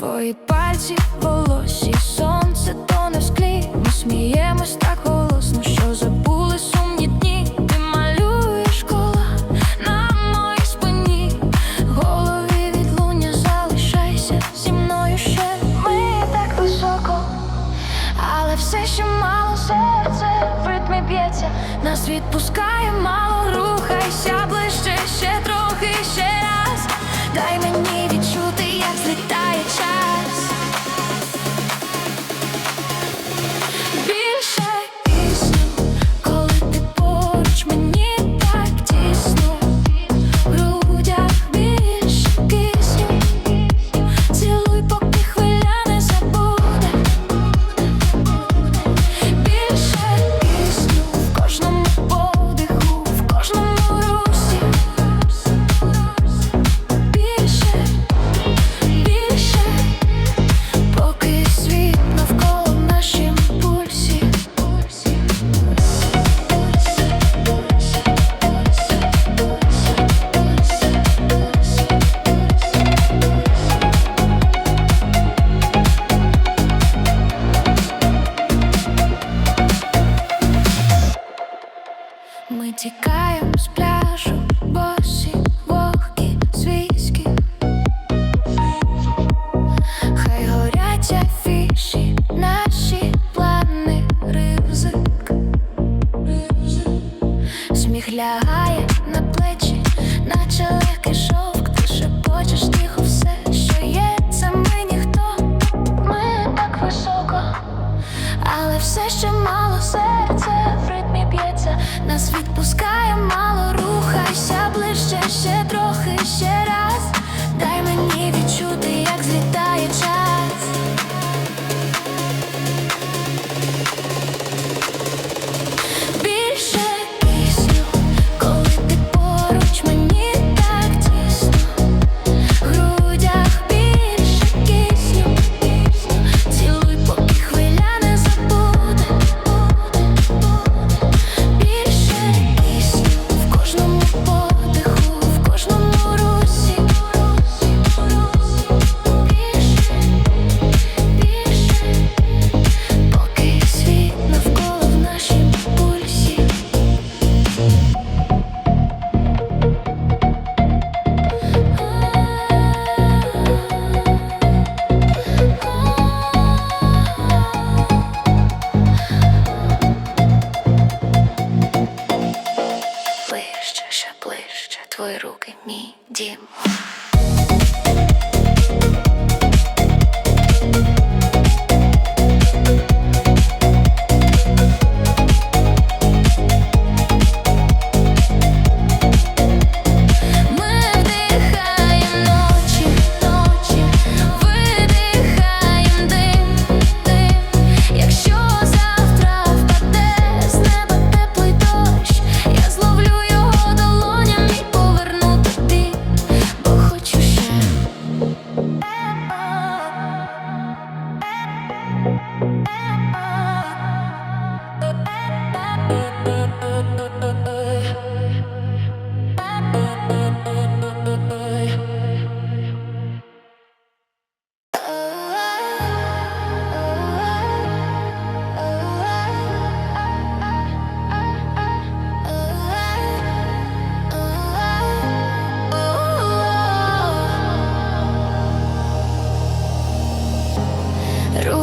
твої пальці, волосі, сонце тоне в склі, ми сміємось так.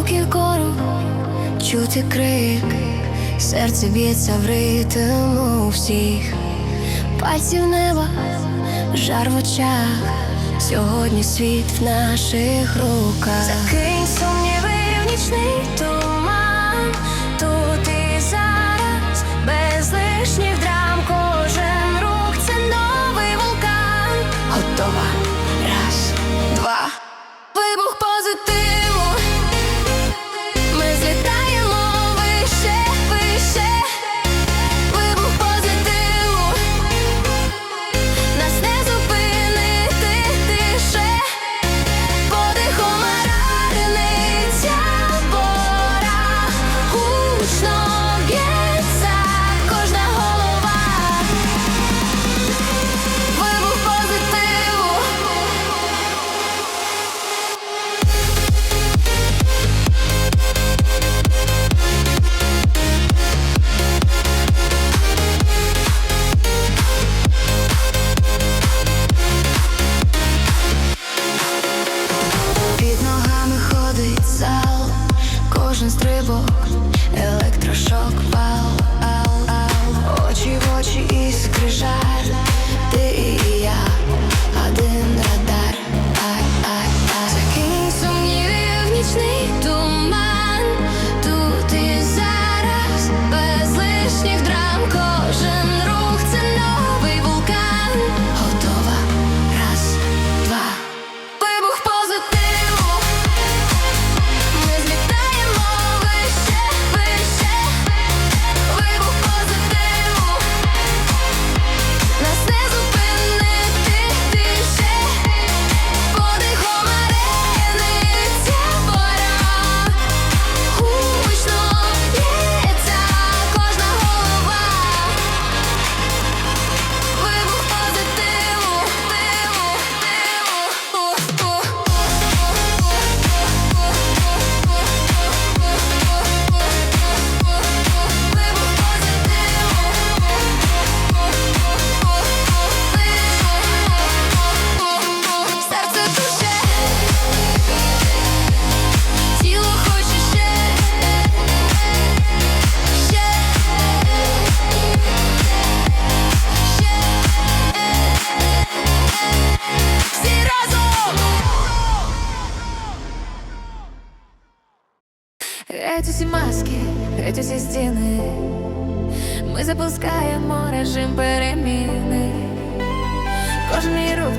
руки чути крик, серце б'ється в ритм у всіх, пальці неба жар в очах, сьогодні світ в наших руках. Закинь сумніви в нічний туман, тут і зараз без лишніх драм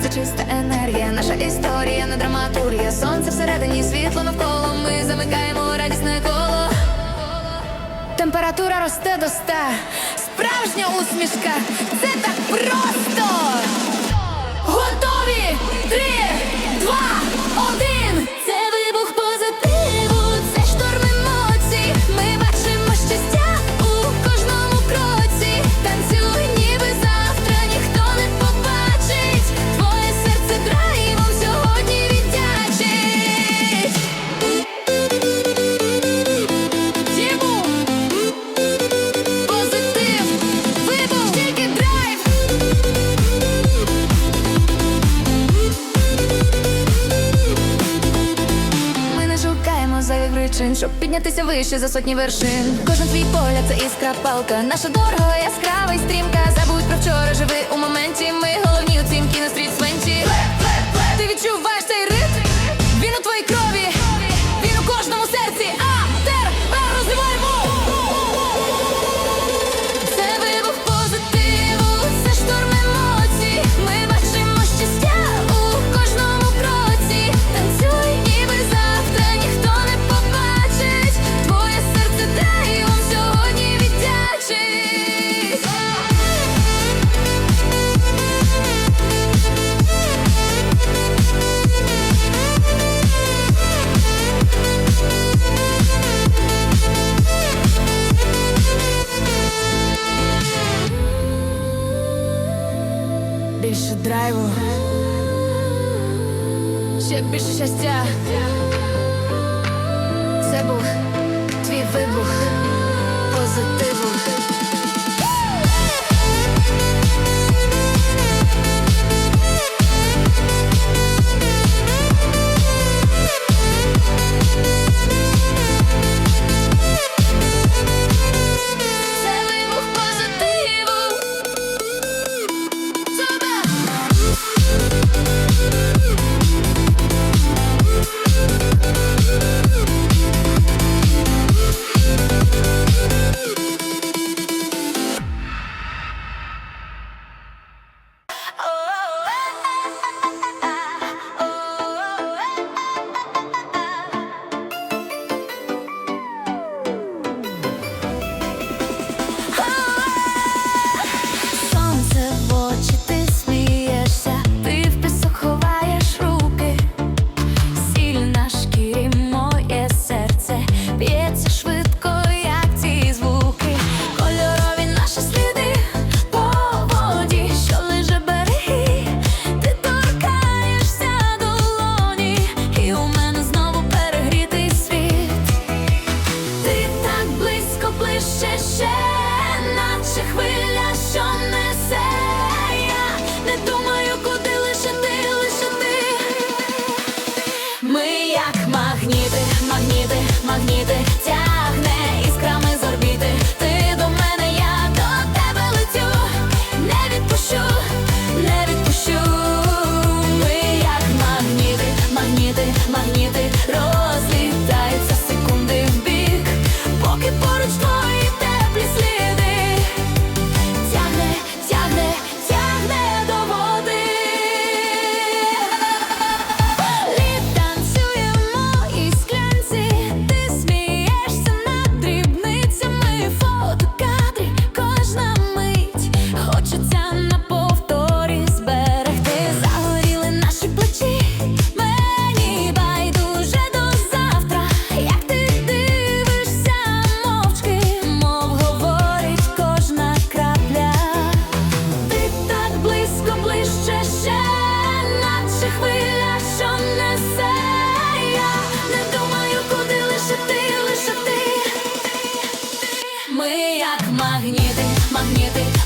це чиста енергія, наша історія, не драматургія Сонце всередині, світло навколо ми замикаємо радісне коло. Температура росте до ста, справжня усмішка, це так просто. Готові три. вище за сотні вершин. Кожен твій погляд це іскра палка. Наша дорога яскрава і стрімка. Забудь про вчора, живи у момент.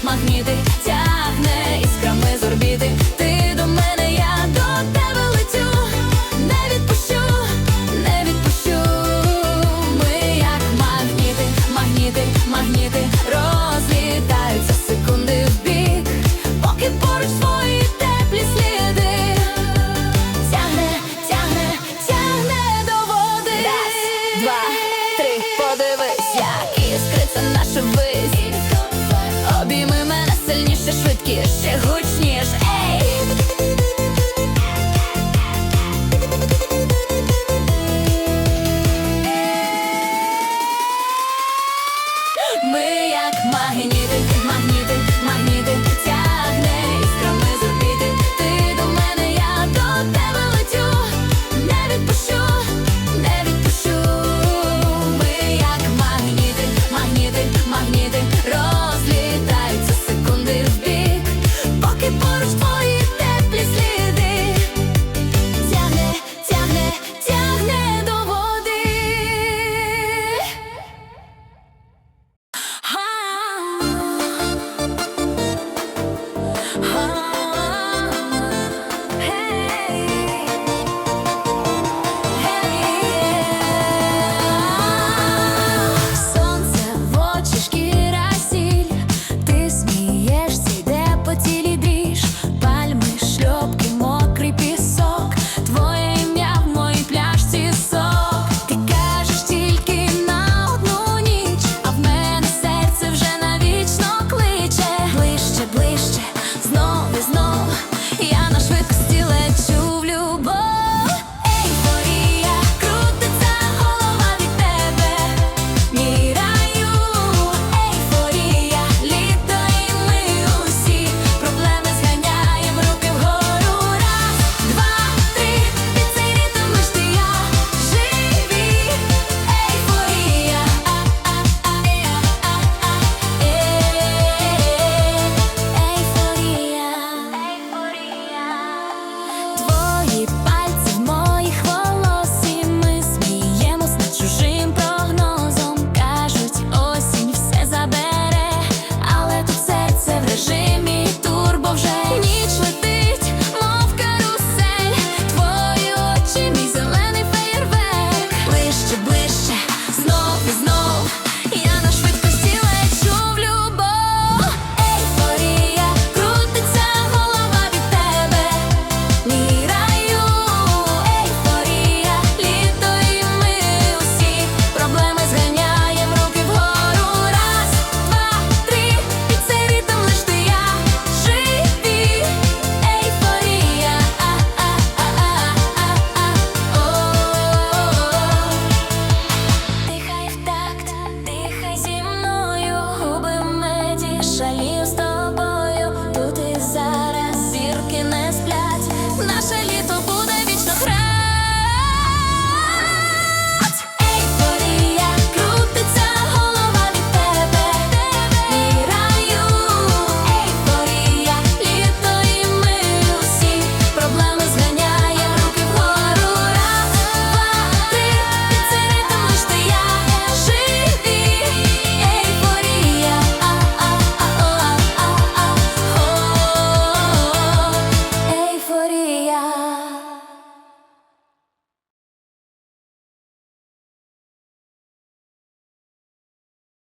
Магніти, іскриться наша